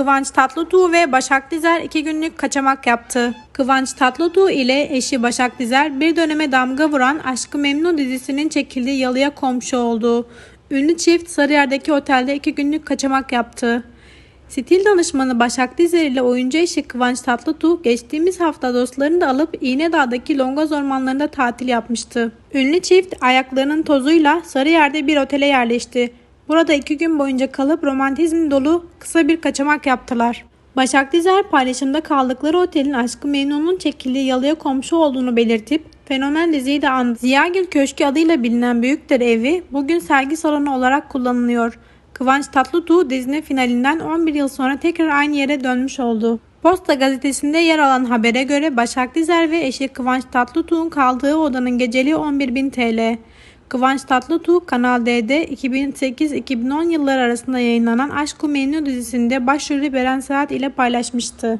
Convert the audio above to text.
Kıvanç Tatlıtuğ ve Başak Dizer iki günlük kaçamak yaptı. Kıvanç Tatlıtuğ ile eşi Başak Dizer bir döneme damga vuran Aşkı Memnu dizisinin çekildiği yalıya komşu oldu. Ünlü çift Sarıyer'deki otelde iki günlük kaçamak yaptı. Stil danışmanı Başak Dizer ile oyuncu eşi Kıvanç Tatlıtuğ geçtiğimiz hafta dostlarını da alıp İğnedağ'daki Longoz ormanlarında tatil yapmıştı. Ünlü çift ayaklarının tozuyla Sarıyer'de bir otele yerleşti. Burada iki gün boyunca kalıp romantizm dolu kısa bir kaçamak yaptılar. Başak Dizer paylaşımda kaldıkları otelin Aşkı Memnun'un çekildiği yalıya komşu olduğunu belirtip fenomen diziyi de andı. Ziyagil Köşkü adıyla bilinen Büyükler Evi bugün sergi salonu olarak kullanılıyor. Kıvanç Tatlıtuğ dizinin finalinden 11 yıl sonra tekrar aynı yere dönmüş oldu. Posta gazetesinde yer alan habere göre Başak Dizer ve eşi Kıvanç Tatlıtuğ'un kaldığı odanın geceliği 11.000 TL. Kıvanç Tatlıtuğ Kanal D'de 2008-2010 yılları arasında yayınlanan Aşk-ı Memnu dizisinde başrolü Beren Saat ile paylaşmıştı.